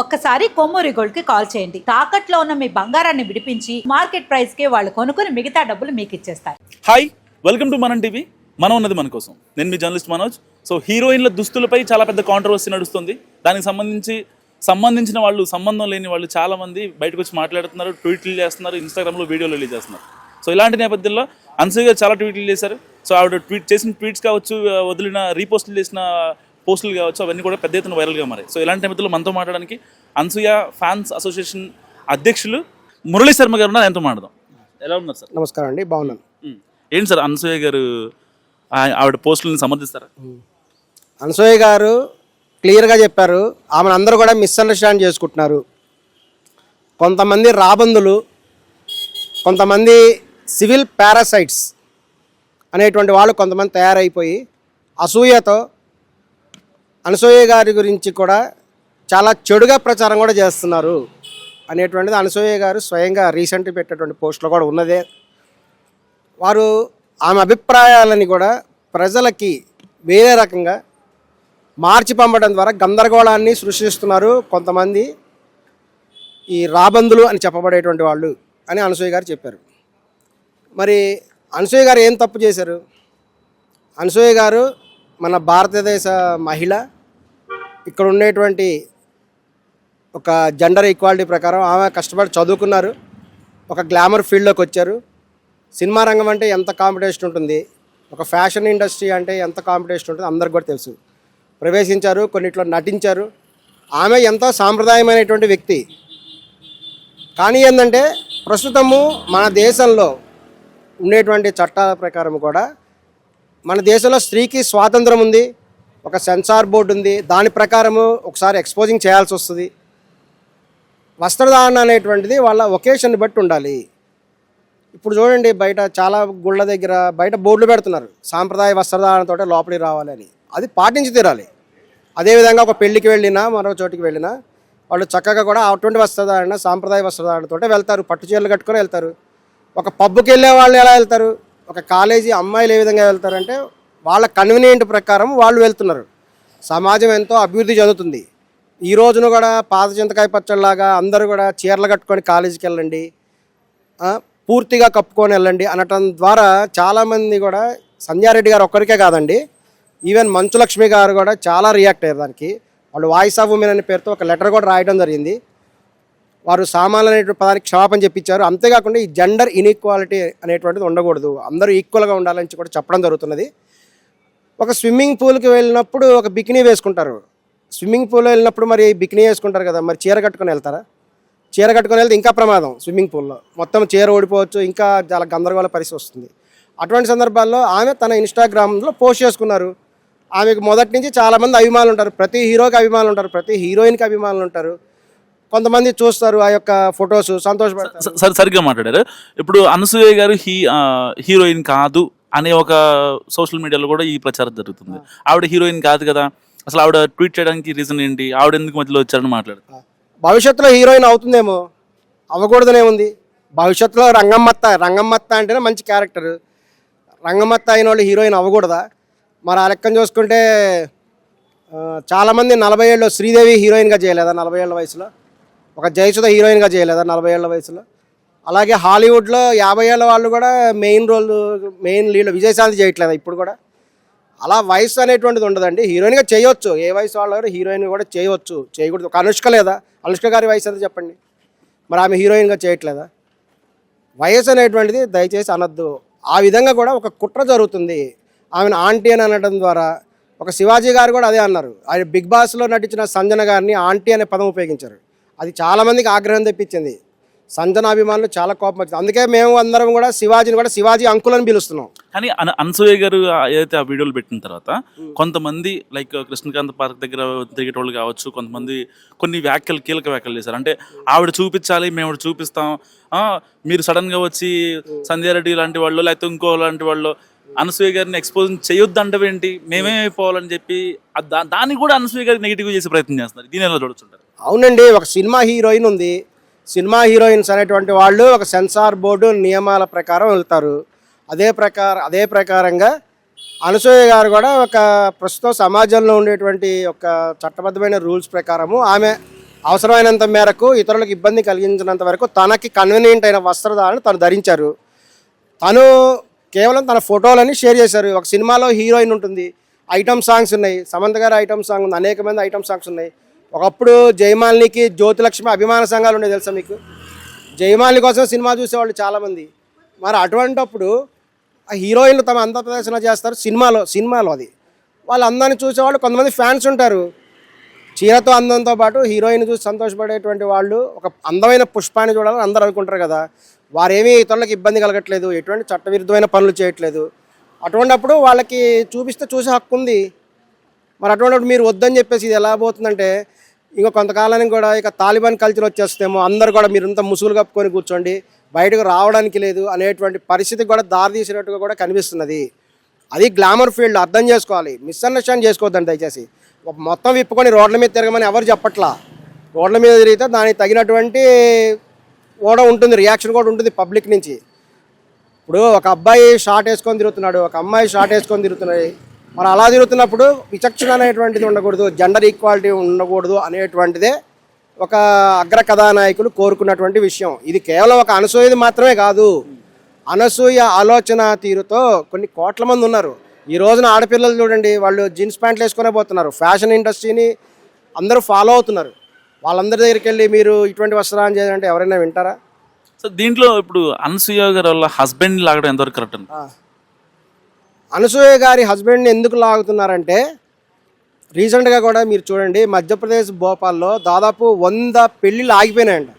ఒక్కసారి కొమ్మూరి గోల్డ్కి కాల్ చేయండి. తాకట్లో ఉన్న మీ బంగారాన్ని విడిపించి మార్కెట్ ప్రైస్కి వాళ్ళు కొనుక్కుని మిగతా డబ్బులు మీకు ఇచ్చేస్తారు. Hi welcome to Manam TV మనం ఉన్నది మన కోసం. నేను మీ జర్నలిస్ట్ మనోజ్. సో హీరోయిన్ల దుస్తులపై చాలా పెద్ద కాంట్రవర్సీ నడుస్తుంది. దానికి సంబంధించి సంబంధించిన వాళ్ళు సంబంధం లేని వాళ్ళు చాలా మంది బయటకు వచ్చి మాట్లాడుతున్నారు ట్వీట్లు చేస్తున్నారు ఇన్స్టాగ్రామ్లో వీడియోలు రిలీజ్ చేస్తున్నారు. సో ఇలాంటి నేపథ్యంలో అన్సూయ గారు చాలా ట్వీట్లు చేశారు. సో ఆవిడ ట్వీట్ చేసిన ట్వీట్స్ కావచ్చు వదిలిన రీపోస్టులు చేసిన పోస్టులు కావచ్చు అవన్నీ కూడా పెద్ద ఎత్తున వైరల్గా మారాయి. సో ఇలాంటి నేపథ్యంలో మనతో మాట్లాడడానికి అన్సూయ ఫ్యాన్స్ అసోసియేషన్ అధ్యక్షులు మురళీ శర్మ గారు ఉన్నారు. ఎంతో మాట్లాడదాం. ఎలా ఉన్నారు సార్? నమస్కారం అండి బాగున్నాను. ఏంటి సార్ అనసూయ గారు ఆవిడ పోస్టులను సమర్థిస్తారా? అనసూయ గారు క్లియర్గా చెప్పారు ఆమెను అందరూ కూడా మిస్అండర్స్టాండ్ చేసుకుంటున్నారు. కొంతమంది రాబందులు కొంతమంది సివిల్ పారాసైట్స్ అనేటువంటి వాళ్ళు కొంతమంది తయారైపోయి అసూయతో అనసూయ గారి గురించి కూడా చాలా చెడుగా ప్రచారం కూడా చేస్తున్నారు అనేటువంటిది అనసూయ గారు స్వయంగా రీసెంట్ పెట్టేటువంటి పోస్టులో కూడా ఉన్నదే. వారు ఆమె అభిప్రాయాలని కూడా ప్రజలకి వేరే రకంగా మార్చి పంపడం ద్వారా గందరగోళాన్ని సృష్టిస్తున్నారు కొంతమంది ఈ రాబందులు అని చెప్పబడేటువంటి వాళ్ళు అని అనసూయ గారు చెప్పారు. మరి అనసూయ గారు ఏం తప్పు చేశారు? అనసూయ గారు మన భారతదేశ మహిళ ఇక్కడ ఉండేటువంటి ఒక జెండర్ ఈక్వాలిటీ ప్రకారం ఆమె కష్టపడి చదువుకున్నారు. ఒక గ్లామర్ ఫీల్డ్లోకి వచ్చారు. సినిమా రంగం అంటే ఎంత కాంపిటీషన్ ఉంటుంది? ఒక ఫ్యాషన్ ఇండస్ట్రీ అంటే ఎంత కాంపిటీషన్ ఉంటుంది? అందరికి కూడా తెలుసు. ప్రవేశించారు కొన్నిట్లో నటించారు. ఆమె ఎంతో సాంప్రదాయమైనటువంటి వ్యక్తి. కానీ ఏంటంటే ప్రస్తుతము మన దేశంలో ఉండేటువంటి చట్టాల ప్రకారం కూడా మన దేశంలో స్త్రీకి స్వాతంత్రం ఉంది ఒక సెన్సార్ బోర్డు ఉంది దాని ప్రకారము ఒకసారి ఎక్స్పోజింగ్ చేయాల్సి వస్తుంది. వస్త్రధారణ అనేటువంటిది వాళ్ళ ఒకేషన్ బట్టి ఉండాలి. ఇప్పుడు చూడండి బయట చాలా గుళ్ళ దగ్గర బయట బోర్డులు పెడుతున్నారు సాంప్రదాయ వస్త్రధారణతో లోపలికి రావాలి అని. అది పాటించి తీరాలి. అదేవిధంగా ఒక పెళ్ళికి వెళ్ళినా మరో చోటికి వెళ్ళినా వాళ్ళు చక్కగా కూడా అటువంటి వస్త్రధారణ సాంప్రదాయ వస్త్రధారణతో వెళ్తారు పట్టు చీరలు కట్టుకొని వెళ్తారు. ఒక పబ్కి వెళ్ళే వాళ్ళు ఎలా వెళ్తారు? ఒక కాలేజీ అమ్మాయిలు ఏ విధంగా వెళ్తారంటే వాళ్ళ కన్వీనియంట్ ప్రకారం వాళ్ళు వెళ్తున్నారు. సమాజం ఎంతో అభివృద్ధి చెందుతుంది. ఈ రోజున కూడా పాత చింతకాయ పచ్చళ్ళలాగా అందరూ కూడా చీరలు కట్టుకొని కాలేజీకి వెళ్ళండి పూర్తిగా కప్పుకొని వెళ్ళండి అనటం ద్వారా చాలామంది కూడా సంధ్యారెడ్డి గారు ఒక్కరికే కాదండి ఈవెన్ మంచులక్ష్మి గారు కూడా చాలా రియాక్ట్ అయ్యారు దానికి. వాళ్ళు వాయిస్ ఆఫ్ ఉమెన్ అనే పేరుతో ఒక లెటర్ కూడా రాయడం జరిగింది. వారు సామాన్లు అనేటువంటి పదానికి క్షమాపణ చెప్పించారు. అంతేకాకుండా ఈ జెండర్ ఇన్ఈక్వాలిటీ అనేటువంటిది ఉండకూడదు. అందరూ ఈక్వల్గా ఉండాలని కూడా చెప్పడం జరుగుతున్నది. ఒక స్విమ్మింగ్ పూల్కి వెళ్ళినప్పుడు ఒక బికినీ వేసుకుంటారు. స్విమ్మింగ్ పూల్ వెళ్ళినప్పుడు మరి బికినీ వేసుకుంటారు కదా మరి చీర కట్టుకొని వెళ్తారా? చీర కట్టుకొని వెళ్తే ఇంకా ప్రమాదం స్విమ్మింగ్ పూల్లో మొత్తం చీర ఓడిపోవచ్చు ఇంకా చాలా గందరగోళ పరిస్థితి వస్తుంది. అటువంటి సందర్భాల్లో ఆమె తన ఇన్స్టాగ్రామ్లో పోస్ట్ చేసుకున్నారు. ఆమెకు మొదటి నుంచి చాలామంది అభిమానులు ఉంటారు. ప్రతి హీరోకి అభిమానులు ఉంటారు ప్రతి హీరోయిన్కి అభిమానులు ఉంటారు. కొంతమంది చూస్తారు ఆ యొక్క ఫొటోస్ సంతోషపడతారు. సరి సరిగ్గా మాట్లాడారు. ఇప్పుడు అనసూయ గారు హీ హీరోయిన్ కాదు అనే ఒక సోషల్ మీడియాలో కూడా ఈ ప్రచారం జరుగుతుంది. ఆవిడ హీరోయిన్ కాదు కదా. అసలు ఆవిడ ట్వీట్ చేయడానికి రీజన్ ఏంటి? ఆవిడ ఎందుకు మధ్యలో వచ్చారని మాట్లాడుతుంది భవిష్యత్తులో హీరోయిన్ అవుతుందేమో? అవ్వకూడదనే ఉంది. భవిష్యత్తులో రంగమ్మత్త రంగమ్మత్త అంటేనే మంచి క్యారెక్టర్. రంగమ్మత్త అయిన వాళ్ళు హీరోయిన్ అవ్వకూడదా? మరి ఆ లెక్కను చూసుకుంటే చాలామంది నలభై ఏళ్ళు శ్రీదేవి హీరోయిన్గా చేయలేదా నలభై ఏళ్ళ వయసులో? ఒక జయసుధ హీరోయిన్గా చేయలేదా నలభై ఏళ్ళ వయసులో? అలాగే హాలీవుడ్లో యాభై ఏళ్ళ వాళ్ళు కూడా main role main lead Vijayashanti చేయట్లేదా ఇప్పుడు కూడా? అలా వయసు అనేటువంటిది ఉండదండి. హీరోయిన్గా చేయొచ్చు. ఏ వయసు వాళ్ళు కూడా హీరోయిన్ కూడా చేయవచ్చు చేయకూడదు. ఒక అనుష్క లేదా? అనుష్క గారి వయసు ఎంత చెప్పండి? మరి ఆమె హీరోయిన్గా చేయట్లేదా? వయసు అనేటువంటిది దయచేసి అనొద్దు. ఆ విధంగా కూడా ఒక కుట్ర జరుగుతుంది. ఆమెను ఆంటీ అని అనడం ద్వారా ఒక శివాజీ గారు కూడా అదే అన్నారు. ఆయన బిగ్ బాస్లో నటించిన సంజన గారిని ఆంటీ అనే పదం ఉపయోగించారు. అది చాలామందికి ఆగ్రహం తెప్పించింది. సంజన అభిమానులు చాలా కోపం వచ్చింది. అందుకే మేము అందరం కూడా శివాజీని కూడా శివాజీ అంకుల్ అని పిలుస్తున్నాం. కానీ అన- అనసూయ గారు ఏదైతే ఆ వీడియోలు పెట్టిన తర్వాత కొంతమంది లైక్ కృష్ణకాంత్ పార్క్ దగ్గర తిరిగేటోళ్ళు కావచ్చు కొంతమంది కొన్ని వ్యాఖ్యలు కీలక వ్యాఖ్యలు చేశారు. అంటే ఆవిడ చూపించాలి మేము చూపిస్తాం. మీరు సడన్గా వచ్చి సంధ్యారెడ్డి లాంటి వాళ్ళు లేకపోతే ఇంకో లాంటి వాళ్ళు అనసూయ గారిని ఎక్స్పోజ్ చేయొద్దు అంటవేంటి మేమే అయిపోవాలని చెప్పి ఆ దా- దాన్ని కూడా అనసూయ గారికి నెగిటివ్ చేసే ప్రయత్నం చేస్తున్నారు. దీని ఎలా చూడొచ్చుంటారు అవునండి ఒక సినిమా హీరోయిన్ ఉంది. సినిమా హీరోయిన్స్ అనేటువంటి వాళ్ళు ఒక సెన్సార్ బోర్డు నియమాల ప్రకారం వెళ్తారు. అదే ప్రకారం అదే ప్రకారంగా అనసూయ గారు కూడా ఒక ప్రస్తుతం సమాజంలో ఉండేటువంటి ఒక చట్టబద్ధమైన రూల్స్ ప్రకారము ఆమె అవసరమైనంత మేరకు ఇతరులకు ఇబ్బంది కలిగించినంత వరకు తనకి కన్వీనియంట్ అయిన వస్త్రధారణ తను ధరించారు. తను కేవలం తన ఫోటోలని షేర్ చేశారు. ఒక సినిమాలో హీరోయిన్ ఉంటుంది. ఐటమ్ సాంగ్స్ ఉన్నాయి. సమంత గారి ఐటమ్ సాంగ్ ఉంది. అనేక మంది ఐటమ్ సాంగ్స్ ఉన్నాయి. ఒకప్పుడు జయమాలినికి జ్యోతిలక్ష్మి అభిమాన సంఘాలు ఉన్నాయి తెలుసా మీకు? జయమాలిని కోసం సినిమా చూసేవాళ్ళు చాలామంది. మరి అటువంటప్పుడు ఆ హీరోయిన్లు తమ అంద ప్రదర్శన చేస్తారు. సినిమాలో సినిమాలో అది. వాళ్ళు అందాన్ని చూసేవాళ్ళు కొంతమంది ఫ్యాన్స్ ఉంటారు. చీరతో అందంతో పాటు హీరోయిన్ చూసి సంతోషపడేటువంటి వాళ్ళు ఒక అందమైన పుష్పాన్ని చూడాలని అందరూ అనుకుంటారు కదా. వారేమీ ఇతరులకు ఇబ్బంది కలగట్లేదు ఎటువంటి చట్టవిరుద్ధమైన పనులు చేయట్లేదు. అటువంటిప్పుడు వాళ్ళకి చూపిస్తే చూసే హక్కు ఉంది. మరి అటువంటిప్పుడు మీరు వద్దని చెప్పేసి ఇది ఎలా పోతుందంటే ఇంకా కొంతకాలానికి కూడా ఇక తాలిబాన్ కల్చర్ వచ్చేస్తేమో అందరు కూడా మీరు ఇంత ముసుగులు కప్పుకొని కూర్చోండి బయటకు రావడానికి లేదు అనేటువంటి పరిస్థితి కూడా దారితీసినట్టుగా కూడా కనిపిస్తున్నది. అది గ్లామర్ ఫీల్డ్ అర్థం చేసుకోవాలి మిస్అండర్స్టాండ్ చేసుకోవద్దండి దయచేసి. మొత్తం విప్పుకొని రోడ్ల మీద తిరగమని ఎవరు చెప్పట్లా? రోడ్ల మీద తిరిగితే దానికి తగినటువంటి కూడా ఉంటుంది రియాక్షన్ కూడా ఉంటుంది పబ్లిక్ నుంచి. ఇప్పుడు ఒక అబ్బాయి షార్ట్ వేసుకొని తిరుగుతున్నాడు ఒక అమ్మాయి షార్ట్ వేసుకొని తిరుగుతున్నాయి మరి అలా తిరుగుతున్నప్పుడు విచక్షణ అనేటువంటిది ఉండకూడదు జెండర్ ఈక్వాలిటీ ఉండకూడదు అనేటువంటిదే ఒక అగ్ర కథానాయకులు కోరుకున్నటువంటి విషయం. ఇది కేవలం ఒక అనసూయది మాత్రమే కాదు. అనసూయ ఆలోచన తీరుతో కొన్ని కోట్ల మంది ఉన్నారు. ఈ రోజున ఆడపిల్లలు చూడండి వాళ్ళు జీన్స్ ప్యాంట్లు వేసుకునే పోతున్నారు. ఫ్యాషన్ ఇండస్ట్రీని అందరూ ఫాలో అవుతున్నారు. వాళ్ళందరి దగ్గరికి వెళ్ళి మీరు ఇటువంటి వస్త్రాలు చేయాలంటే ఎవరైనా వింటారా? సో దీంట్లో ఇప్పుడు అనసూయ గారి వాళ్ళ హస్బెండ్ లాగడం ఎంతవరకు కరెక్ట్ అండి? అనసూయ గారి హస్బెండ్ని ఎందుకు లాగుతున్నారంటే రీసెంట్గా కూడా మీరు చూడండి మధ్యప్రదేశ్ భోపాల్లో దాదాపు వంద పెళ్ళిళ్ళు ఆగిపోయినాయంట.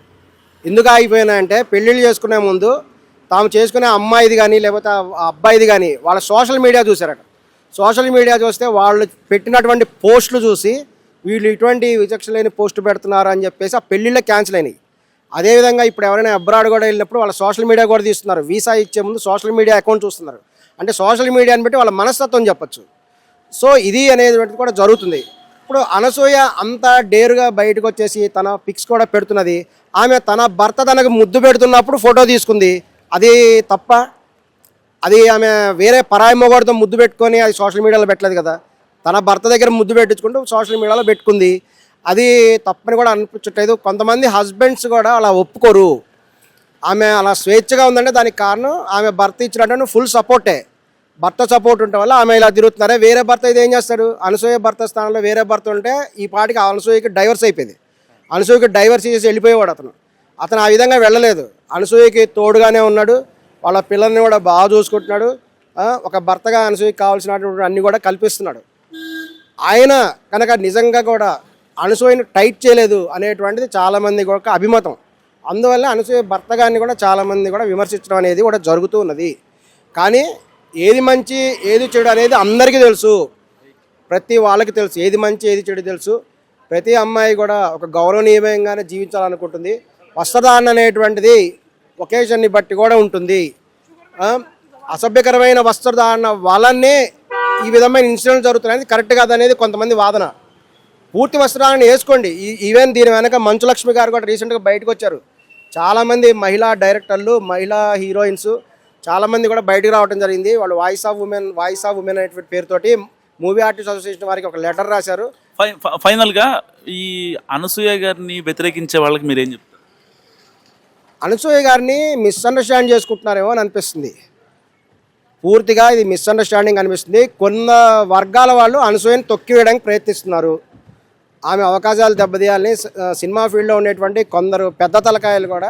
ఎందుకు ఆగిపోయినాయంటే పెళ్ళిళ్ళు చేసుకునే ముందు తాము చేసుకునే అమ్మాయిది కానీ లేకపోతే అబ్బాయిది కానీ వాళ్ళ సోషల్ మీడియా చూసారట సోషల్ మీడియా చూస్తే వాళ్ళు పెట్టినటువంటి పోస్టులు చూసి వీళ్ళు ఇటువంటి విచక్షణ లేని పోస్టు పెడుతున్నారు అని చెప్పేసి ఆ పెళ్ళిళ్ళే క్యాన్సిల్ అయినాయి. అదేవిధంగా ఇప్పుడు ఎవరైనా అబ్రాడ్ కూడా వెళ్ళినప్పుడు వాళ్ళ సోషల్ మీడియా కూడా తీస్తున్నారు. వీసా ఇచ్చే ముందు సోషల్ మీడియా అకౌంట్ చూస్తున్నారు. అంటే సోషల్ మీడియాని బట్టి వాళ్ళ మనస్తత్వం చెప్పచ్చు. సో ఇది అనేది కూడా జరుగుతుంది. ఇప్పుడు అనసూయ అంత డేరుగా బయటకు వచ్చేసి తన పిక్స్ కూడా పెడుతున్నది. ఆమె తన భర్త తనకు ముద్దు పెడుతున్నప్పుడు ఫోటో తీసుకుంది. అది తప్ప అది ఆమె వేరే పరాయి మొగాడితో ముద్దు పెట్టుకొని అది సోషల్ మీడియాలో పెట్టలేదు కదా. తన భర్త దగ్గర ముద్దు పెట్టించుకుంటూ సోషల్ మీడియాలో పెట్టుకుంది. అది తప్పని కూడా అనిపించట్లేదు. కొంతమంది హస్బెండ్స్ కూడా అలా ఒప్పుకోరు. ఆమె అలా స్వేచ్ఛగా ఉందంటే దానికి కారణం ఆమె భర్త ఇచ్చినట్టు ఫుల్ సపోర్టే. భర్త సపోర్ట్ ఉండటం వల్ల ఆమె ఇలా తిరుగుతున్నారే. వేరే భర్త ఇది ఏం చేస్తాడు? అనసూయ భర్త స్థానంలో వేరే భర్త ఉంటే ఈ పాటికి అనసూయకి డైవర్స్ అయిపోయింది. అనసూయకి డైవర్స్ చేసి వెళ్ళిపోయేవాడు అతను. అతను ఆ విధంగా వెళ్ళలేదు. అనసూయకి తోడుగానే ఉన్నాడు. వాళ్ళ పిల్లల్ని కూడా బాగా చూసుకుంటున్నాడు. ఒక భర్తగా అనసూయకి కావాల్సినటువంటి అన్నీ కూడా కల్పిస్తున్నాడు. ఆయన కనుక నిజంగా కూడా అనసూయను టైట్ చేయలేదు అనేటువంటిది చాలామంది కూడా అభిమతం. అందువల్ల అనసూయ భర్త గారిని కూడా చాలామంది కూడా విమర్శించడం అనేది కూడా జరుగుతూ ఉన్నది. కానీ ఏది మంచి ఏది చెడు అనేది అందరికీ తెలుసు. ప్రతి వాళ్ళకి తెలుసు. ఏది మంచి ఏది చెడు తెలుసు. ప్రతి అమ్మాయి కూడా ఒక గౌరవనీయమయంగానే జీవించాలనుకుంటుంది. వస్త్రదారణ అనేటువంటిది ఒకేషన్ని బట్టి కూడా ఉంటుంది. అసభ్యకరమైన వస్త్రధారణ వలనే ఈ విధమైన ఇన్సిడెంట్ జరుగుతున్నాయి కరెక్ట్ కాదనేది కొంతమంది వాదన. పూర్తి వస్త్రాలను వేసుకోండి. ఈవెన్ దీని వెనక మంచు లక్ష్మి గారు కూడా రీసెంట్గా బయటకు వచ్చారు. చాలామంది మహిళా డైరెక్టర్లు మహిళా హీరోయిన్స్ చాలామంది కూడా బయటకు రావడం జరిగింది. వాళ్ళు voice of women voice of women అనేటువంటి పేరుతోటి మూవీ ఆర్టిస్ట్ అసోసియేషన్ వారికి ఒక లెటర్ రాశారు. ఫైనల్గా ఈ అనసూయ గారిని వ్యతిరేకించే వాళ్ళకి మీరు ఏం చెప్తారు? అనసూయ గారిని మిస్అండర్స్టాండ్ చేసుకుంటున్నారేమో అని అనిపిస్తుంది. పూర్తిగా ఇది మిస్అండర్స్టాండింగ్ అనిపిస్తుంది. కొన్న వర్గాల వాళ్ళు అనసూయని తొక్కివేయడానికి ప్రయత్నిస్తున్నారు. ఆమె అవకాశాలు దెబ్బతీయాలని సినిమా ఫీల్డ్లో ఉండేటువంటి కొందరు పెద్ద తలకాయలు కూడా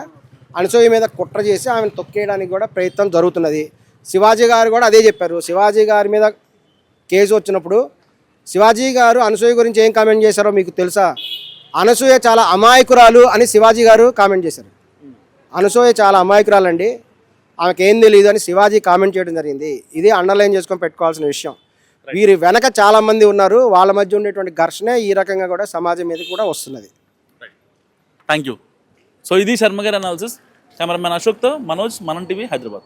అనసూయ మీద కుట్ర చేసి ఆమెను తొక్కేయడానికి కూడా ప్రయత్నం జరుగుతున్నది. శివాజీ గారు కూడా అదే చెప్పారు. శివాజీ గారి మీద కేసు వచ్చినప్పుడు శివాజీ గారు అనసూయ గురించి ఏం కామెంట్ చేశారో మీకు తెలుసా? అనసూయ చాలా అమాయకురాలు అని శివాజీ గారు కామెంట్ చేశారు. అనసూయ చాలా అమాయకురాలండి. ఆమెకి ఏం తెలియదు అని శివాజీ కామెంట్ చేయడం జరిగింది. ఇది అండర్లైన్ చేసుకొని పెట్టుకోవాల్సిన విషయం. వీరి వెనక చాలా మంది ఉన్నారు. వాళ్ళ మధ్య ఉండేటువంటి ఘర్షణ ఈ రకంగా కూడా సమాజం మీద కూడా వస్తున్నది. థ్యాంక్ యూ సో ఇది శర్మ గారి అనాలిసిస్ కెమెరామెన్ అశోక్తో మనోజ్ మనం టీవీ హైదరాబాద్